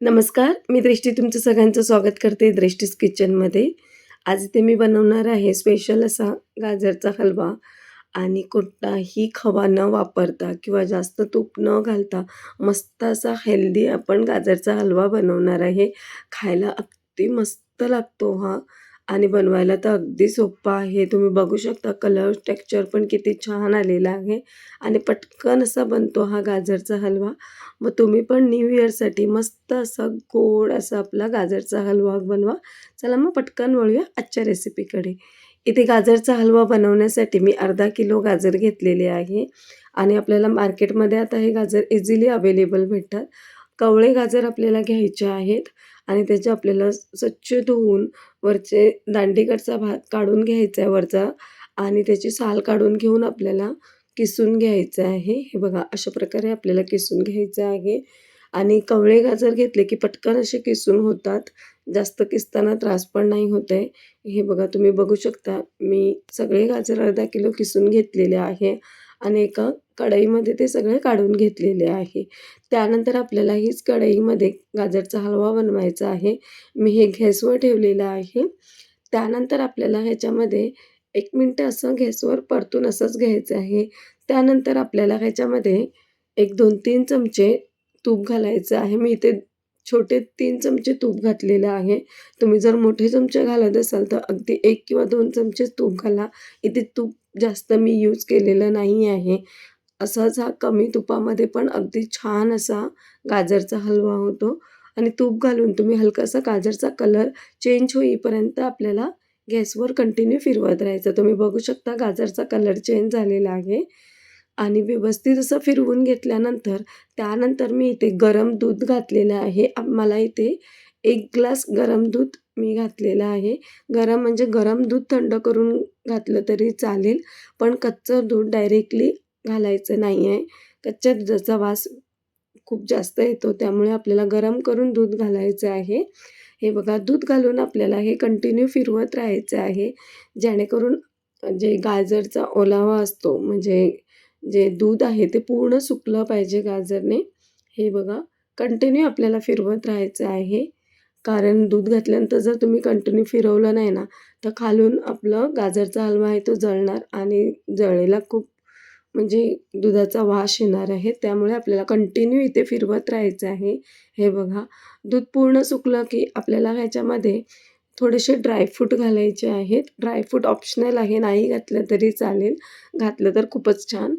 नमस्कार मी दृष्टी तुमचं सगळ्यांचं स्वागत करते दृष्टीज किचनमध्ये आज इथे मी बनवणार आहे स्पेशल असा गाजरचा हलवा आणि कोणताही खवा न वापरता किंवा जास्त तूप न घालता मस्त असा हेल्दी आपण गाजरचा हलवा बनवणार आहे. खायला अगदी मस्त लागतो हा. आणि बनवायला तर अगदी सोपं आहे. तुम्ही बघू शकता कलर टेक्स्चर पण किती छान आलेला आहे. आणि पटकन असा बनतो हा गाजरचा हलवा. मग तुम्ही पण न्यू इयरसाठी मस्त असा गोड असा आपला गाजरचा हलवा बनवा. चला मग पटकन वळूया आजच्या रेसिपीकडे इथे गाजरचा हलवा बनवण्यासाठी मी अर्धा किलो गाजर घेतलेले आहे. आणि आपल्याला मार्केटमध्ये आता हे गाजर इझिली अवेलेबल भेटतात. कवळे गाजर आपल्याला घ्यायचे आहेत. आणि त्याचे आपल्याला स्वच्छ धुवून वरचे दांडीकडचा भात काढून घ्यायचा आहे वरचा आणि त्याची साल काढून घेऊन आपल्याला किसून घ्यायचं आहे. हे बघा अशा प्रकारे आपल्याला किसून घ्यायचं आहे. आणि कवळे गाजर घेतले की पटकन असे किसून होतात. जास्त किसताना त्रास पण नाही होत आहे. हे बघा तुम्ही बघू शकता मी सगळे गाजर अर्धा किलो किसून घेतलेले आहे. आणि एका कढईमध्ये ते सगळे काढून घेतलेले आहे. त्यानंतर आपल्याला हीच कढईमध्ये गाजरचा हलवा बनवायचा आहे. मी हे गॅसवर ठेवलेलं आहे. त्यानंतर आपल्याला ह्याच्यामध्ये एक मिनटं असं गॅसवर परतून असंच घ्यायचं आहे. त्यानंतर आपल्याला ह्याच्यामध्ये एक दोन तीन चमचे तूप घालायचं आहे. मी इथे छोटे तीन चमचे तूप घातलेलं आहे. तुम्ही जर मोठे चमचे घालत असाल तर अगदी एक किंवा दोन चमचे तूप घाला. इथे तूप जास्त मी यूज केलेलं नाही आहे. असाच हा कमी तुपामध्ये पण अगदी छान असा गाजरचा हलवा होतो. आणि तूप घालून तुम्ही हलकासा गाजरचा कलर चेंज होईपर्यंत आपल्याला गॅसवर कंटिन्यू फिरवत राहायचं. तुम्ही बघू शकता गाजरचा कलर चेंज झालेला आहे. आणि व्यवस्थित असं फिरवून घेतल्यानंतर त्यानंतर मी इथे गरम दूध घातलेलं आहे. मला इथे एक ग्लास गरम दूध मी घातलेलं आहे. गरम म्हणजे गरम दूध थंड करून घातलं तरी चालेल. पण कच्चं दूध डायरेक्टली घालायचं नाही आहे कच्च्या दुधाचा वास खूप जास्त येतो त्यामुळे आपल्याला गरम करून दूध घालायचं आहे. हे बघा दूध घालून आपल्याला हे कंटिन्यू फिरवत राहायचं आहे. जेणेकरून जे गाजरचा ओलावा असतो म्हणजे जे दूध आहे ते पूर्ण सुकलं पाहिजे गाजरने. हे बघा कंटिन्यू आपल्याला फिरवत राहायचं आहे. कारण दूध घातल्यानंतर जर तुम्ही कंटिन्यू फिरवलं नाही ना तर खालून आपलं गाजरचा हलवा आहे तो जळणार आणि जळेला खूप म्हणजे दुधाचा वास येणार आहे त्यामुळे आपल्याला कंटिन्यू इथे फिरवत राहायचं आहे. हे बघा दूध पूर्ण सुकलं की आपल्याला ह्याच्यामध्ये थोडेसे ड्रायफ्रूट घालायचे आहेत. ड्रायफ्रूट ऑप्शनल आहे नाही घातलं तरी चालेल. घातलं तर खूपच छान.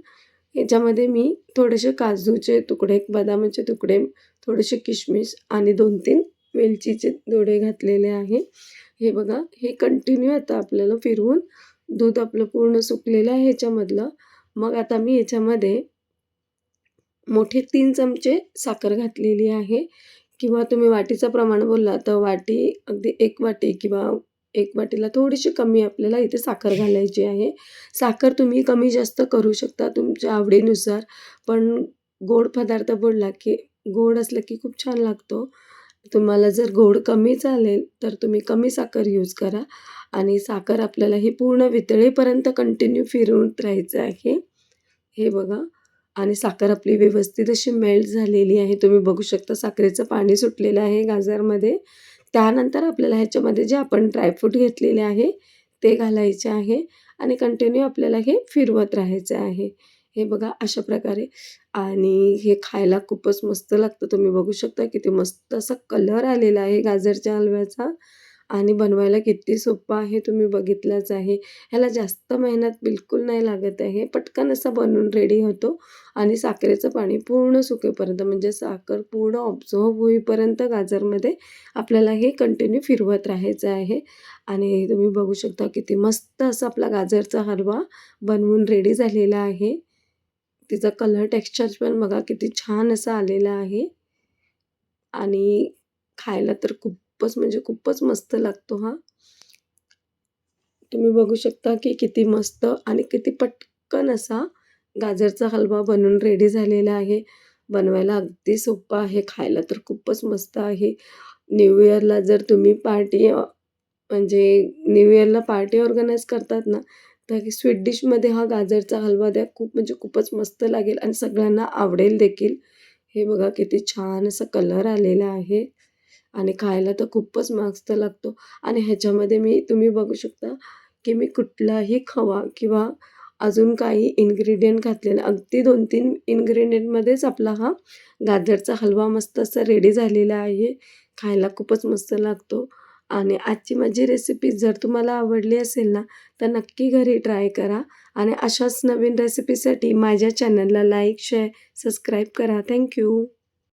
ह्याच्यामध्ये मी थोडेसे काजूचे तुकडे बदामाचे तुकडे थोडेसे किशमिश आणि दोन तीन वेलचीचे दोडे घातलेले आहे. हे बघा हे कंटिन्यू आता आपल्याला फिरवून दूध आपलं पूर्ण सुकलेलं आहे ह्याच्यामधलं. मग आता मी याच्यामध्ये मोठे तीन चमचे साखर घातलेली आहे. किंवा तुम्ही वाटीचं प्रमाण बोलला तर वाटी अगदी एक वाटी किंवा एक वाटीला थोडीशी कमी आपल्याला इथे साखर घालायची आहे. साखर तुम्ही कमी जास्त करू शकता तुमच्या आवडीनुसार. पण गोड पदार्थ बोलला की गोड असलं की खूप छान लागतो. तुम्हाला जर गोड कमी चालेल तर तुम्ही कमी साखर यूज करा. आणि साखर आपल्याला ही पूर्ण वितळेपर्यंत कंटिन्यू फिरवून राहायचं आहे. हे बघा. आणि साखर आपली व्यवस्थित अशी मेल्ट झालेली आहे. तुम्ही बघू शकता साखरेचं पाणी सुटलेलं आहे गाजरमध्ये. त्यानंतर आपल्याला ह्याच्यामध्ये जे आपण ड्रायफ्रूट घेतलेले आहे ते घालायचे आहे. आणि कंटिन्यू आपल्याला हे फिरवत राहायचं आहे. हे बघा अशा प्रकारे. आणि हे खायला खूपच मस्त लागतं. तुम्ही बघू शकता किती मस्त असा कलर आलेला आहे गाजरच्या हलव्याचा. आणि बनवायला किती सोपं आहे तुम्ही बघितलंच आहे. ह्याला जास्त मेहनत बिलकुल नाही लागत आहे. पटकन असा बनवून रेडी होतो. आणि साखरेचं पाणी पूर्ण सुकेपर्यंत म्हणजे साखर पूर्ण ऑब्झर्व होईपर्यंत गाजरमध्ये आपल्याला हे कंटिन्यू फिरवत राहायचं आहे. आणि तुम्ही बघू शकता किती मस्त असा आपला गाजरचा हलवा बनवून रेडी झालेला आहे. तिचा कलर टेक्स्चर पण बघा किती छान असा आलेला आहे. आणि खायला तर खूपच म्हणजे खूपच मस्त लागतो हा. तुम्ही बघू शकता की किती मस्त आणि किती पटकन असा गाजरचा हलवा बनून रेडी झालेला आहे. बनवायला अगदी सोपं आहे खायला तर खूपच मस्त आहे. न्यू इयरला जर तुम्ही पार्टी म्हणजे न्यू इयरला पार्टी ऑर्गनाईज करतात ना तर स्वीट डिशमध्ये हा गाजरचा हलवा द्या. खूप म्हणजे खूपच मस्त लागेल आणि सगळ्यांना आवडेल देखील. हे बघा किती छान असा कलर आलेला आहे. आणि खायला तर खूपच मस्त लागतो. आणि ह्याच्यामध्ये मी तुम्ही बघू शकता की मी कुठलाही खवा किंवा अजून काही इन्ग्रेडियंट घातलेलं अगदी दोन तीन इन्ग्रेडियंटमध्येच आपला हा गाजरचा हलवा मस्त असा रेडी झालेला आहे. खायला खूपच मस्त लागतो. आणि आजची माझी रेसिपी जर तुम्हाला आवडली असेल ना तर नक्की घरी ट्राय करा. आणि अशाच नवीन रेसिपीसाठी माझ्या चॅनलला लाईक शेअर सबस्क्राईब करा. Thank you